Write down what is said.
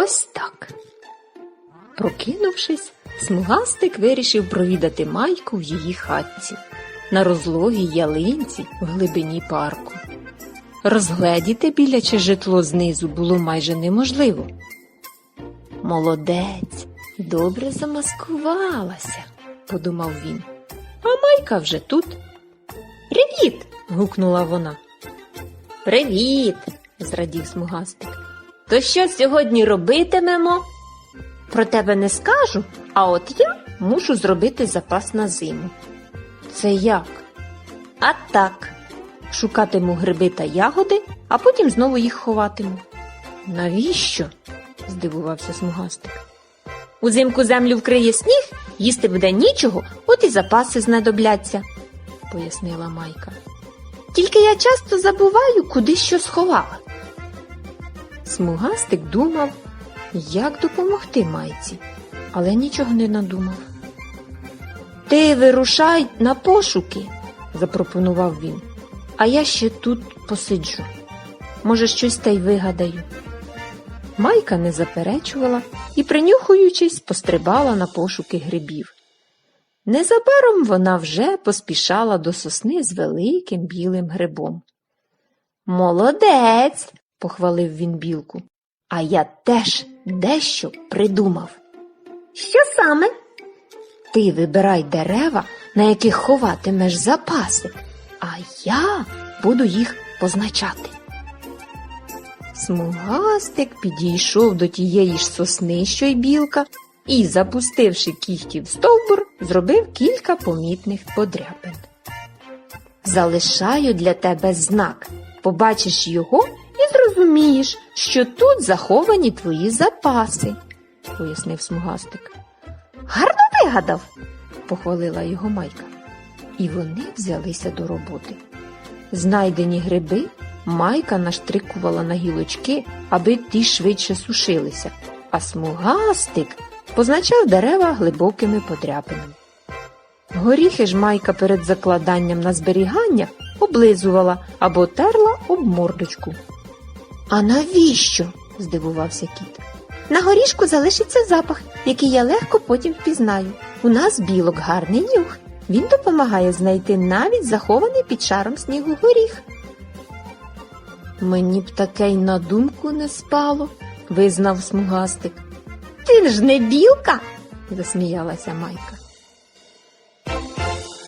Ось так. Прокинувшись, смугастик вирішив провідати майку в її хатці на розлогій ялинці в глибині парку. Розгледіти біляче житло знизу було майже неможливо. Молодець, добре замаскувалася, подумав він. А майка вже тут. Привіт. гукнула вона. Привіт. зрадів смугастик. То що сьогодні робитимемо? Про тебе не скажу, а от я мушу зробити запас на зиму. Це як? А так. Шукатиму гриби та ягоди, а потім знову їх ховатиму. Навіщо? здивувався смугастик. Узимку землю вкриє сніг, їсти буде нічого, от і запаси знадобляться, пояснила Майка. Тільки я часто забуваю, куди що сховала. Смугастик думав, як допомогти майці, але нічого не надумав. Ти вирушай на пошуки, запропонував він, а я ще тут посиджу. Може, щось та й вигадаю. Майка не заперечувала і, принюхуючись, пострибала на пошуки грибів. Незабаром вона вже поспішала до сосни з великим білим грибом. Молодець, похвалив він білку. А я теж дещо придумав. Що саме? Ти вибирай дерева, на яких ховатимеш запаси, а я буду їх позначати. Смугастик підійшов до тієї ж сосни, що й білка, і, запустивши кігті в стовбур, зробив кілька помітних подряпин. Залишаю для тебе знак. Побачиш його і зрозумієш, що тут заховані твої запаси, пояснив смугастик. Гарно вигадав, похвалила його майка. І вони взялися до роботи. Знайдені гриби майка наштрикувала на гілочки, аби ті швидше сушилися, а смугастик позначав дерева глибокими подряпинами. Горіхи ж майка перед закладанням на зберігання облизувала або терла об мордочку. А навіщо? здивувався кіт. На горішку залишиться запах, який я легко потім впізнаю. У нас білок гарний нюх. Він допомагає знайти навіть захований під шаром снігу горіх. Мені б таке й на думку не спало, визнав смугастик. Ти ж не білка, засміялася Майка.